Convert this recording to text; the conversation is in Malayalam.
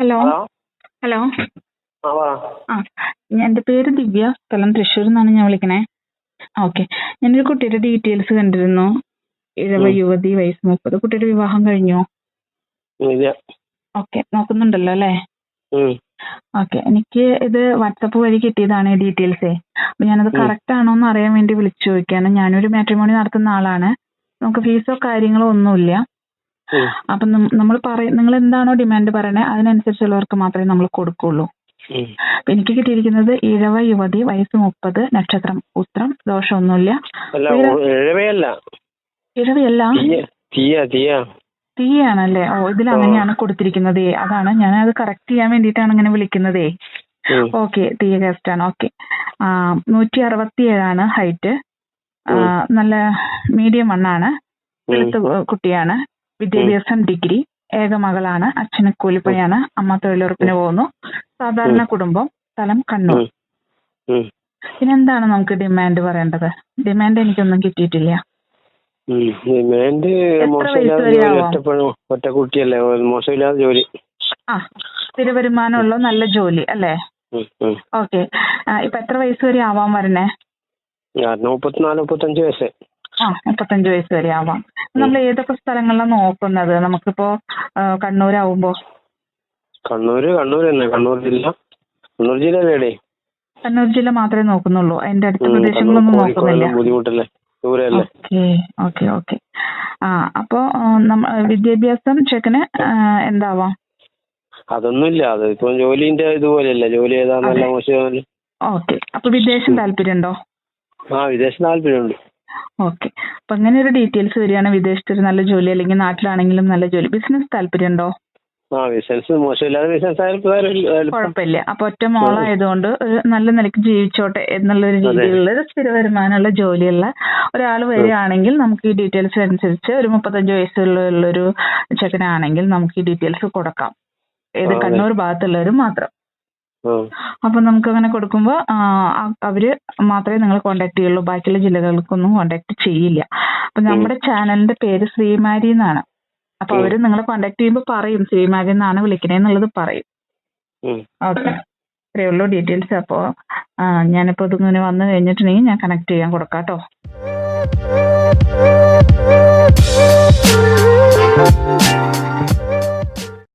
ഹലോ? ഹലോ? ആ എന്റെ പേര് ദിവ്യ സ്ഥലം തൃശ്ശൂർ നിന്നാണ് ഞാൻ വിളിക്കണേ. ഓക്കെ. ഞാനൊരു കുട്ടിയുടെ ഡീറ്റെയിൽസ് കണ്ടിരുന്നു. ഇഴവ. യുവതി വയസ്സ് മുപ്പത്. കുട്ടിയുടെ വിവാഹം കഴിഞ്ഞോ? ഓക്കെ. നോക്കുന്നുണ്ടല്ലോ അല്ലേ? ഓക്കെ. എനിക്ക് ഇത് വാട്സപ്പ് വഴി കിട്ടിയതാണ് ഡീറ്റെയിൽസേ. അപ്പൊ ഞാനത്. കറക്റ്റ് ആണോ എന്ന് അറിയാൻ വേണ്ടി വിളിച്ചു ചോദിക്കാണ് ഞാനൊരു മാട്രിമോണി നടത്തുന്ന ആളാണ്. നമുക്ക് ഫീസോ കാര്യങ്ങളോ ഒന്നുമില്ല. അപ്പം നമ്മൾ പറയും നിങ്ങൾ എന്താണോ ഡിമാൻഡ് പറയണേ അതിനനുസരിച്ചുള്ളവർക്ക് മാത്രമേ നമ്മൾ കൊടുക്കുള്ളൂ. അപ്പൊ എനിക്ക് കിട്ടിയിരിക്കുന്നത് ഇഴവ യുവതി വയസ്സ് മുപ്പത് നക്ഷത്രം ഉത്രം ദോഷമൊന്നുമില്ല. ഇഴവയല്ല. തീയ തീയ തീയ. തീയാണല്ലേ? ഓ ഇതിൽ അങ്ങനെയാണ് കൊടുത്തിരിക്കുന്നത്. അതാണ് ഞാൻ അത് കറക്റ്റ് ചെയ്യാൻ വേണ്ടിയിട്ടാണ് ഇങ്ങനെ വിളിക്കുന്നതേ. ഓക്കെ തീയ കാസ്റ്റ് ആണ് ഓക്കെ നൂറ്റി അറുപത്തി ഏഴാണ് ഹൈറ്റ് നല്ല മീഡിയം മണ്ണാണ് വെളുത്ത കുട്ടിയാണ്. വിദ്യാഭ്യാസം ഡിഗ്രി ഏക മകളാണ് അച്ഛന് കൂലിപ്പണിയാണ് അമ്മ തൊഴിലുറപ്പിന് പോകുന്നു. സാധാരണ കുടുംബം സ്ഥലം കണ്ണൂർ. പിന്നെ എന്താണ് പിന്നെന്താണ് നമുക്ക് ഡിമാൻഡ് പറയേണ്ടത്? ഡിമാൻഡ് എനിക്കൊന്നും കിട്ടിയിട്ടില്ല. ഡിമാൻഡ് ജോലി വരെയാവോ? ഒറ്റ കുട്ടിയല്ലേ ഒരു ജോലി. ആ സ്ഥിര വരുമാനമുള്ള നല്ല ജോലി അല്ലേ. ഓക്കെ. ഇപ്പൊ എത്ര വയസ്സ് വരെ ആവാൻ വരണേ? മുപ്പത്തിനാല് മുപ്പത്തഞ്ച് വയസ്സ്. ആ മുപ്പത്തഞ്ച് വയസ്സ് വരെ ആവാം. നമ്മൾ ഏതൊക്കെ സ്ഥലങ്ങളിലാണ് നോക്കുന്നത്? നമുക്കിപ്പോ കണ്ണൂരാവുമ്പോ. കണ്ണൂര് കണ്ണൂർ തന്നെ. കണ്ണൂർ ജില്ല. കണ്ണൂർ ജില്ലയിലേടെ കണ്ണൂർ ജില്ല മാത്രമേ നോക്കുന്നുള്ളൂ. അതിന്റെ അടുത്ത പ്രദേശങ്ങളൊന്നും നോക്കുന്നില്ല. ബുദ്ധിമുട്ടല്ലേ? Okay okay okay. ആ അപ്പോ വിദ്യാഭ്യാസം ചെക്കന് എന്താവാം? അതൊന്നുമില്ല. അത് ഇപ്പൊ ജോലിന്റെ ഇതുപോലെയല്ല. ജോലി ഏതാന്നല്ല നല്ല മോശം ഓക്കെ. അപ്പൊ വിദേശം താല്പര്യമുണ്ടോ? ആ വിദേശം താല്പര്യമുണ്ട്. ഓക്കെ. അപ്പൊ അങ്ങനെ ഒരു ഡീറ്റെയിൽസ് വരികയാണ് വിദേശത്ത് ഒരു നല്ല ജോലി അല്ലെങ്കിൽ നാട്ടിലാണെങ്കിലും നല്ല ജോലി. ബിസിനസ് താല്പര്യമുണ്ടോ? ആ ബിസിനസ് മോശമില്ലാതെ ബിസിനസ് കുഴപ്പമില്ല. അപ്പൊ ഒറ്റ മോളായതുകൊണ്ട് ഒരു നല്ല നിലയ്ക്ക് ജീവിച്ചോട്ടെ എന്നുള്ള ഒരു രീതിയിലുള്ള ഒരു സ്ഥിര വരുമാനമുള്ള ജോലിയുള്ള ഒരാൾ വരികയാണെങ്കിൽ നമുക്ക് ഈ ഡീറ്റെയിൽസ് അനുസരിച്ച് ഒരു മുപ്പത്തഞ്ച് വയസ്സുള്ള ഒരു ചെക്കനാണെങ്കിൽ നമുക്ക് ഈ ഡീറ്റെയിൽസ് കൊടുക്കാം. ഏത് കണ്ണൂർ ഭാഗത്തുള്ളവരും മാത്രം. അപ്പൊ നമുക്ക് അങ്ങനെ കൊടുക്കുമ്പോൾ അവർ മാത്രമേ നിങ്ങൾ കോണ്ടാക്ട് ചെയ്യുള്ളൂ. ബാക്കിയുള്ള ജില്ലകൾക്കൊന്നും കോണ്ടാക്ട് ചെയ്യില്ല. അപ്പൊ നമ്മുടെ ചാനലിന്റെ പേര് ശ്രീമാരി എന്നാണ്. അപ്പൊ. അവർ നിങ്ങളെ കോണ്ടാക്ട് ചെയ്യുമ്പോ പറയും. ശ്രീമാരി എന്നാണ് വിളിക്കണേ എന്നുള്ളത് പറയും. ഓക്കേ. ഇത്രയുള്ളൂ ഡീറ്റെയിൽസ് അപ്പോൾ ഞാനിപ്പോ ഇതിങ്ങനെ വന്നു കഴിഞ്ഞിട്ടുണ്ടെങ്കിൽ ഞാൻ കണക്ട് ചെയ്യാൻ കൊടുക്കാം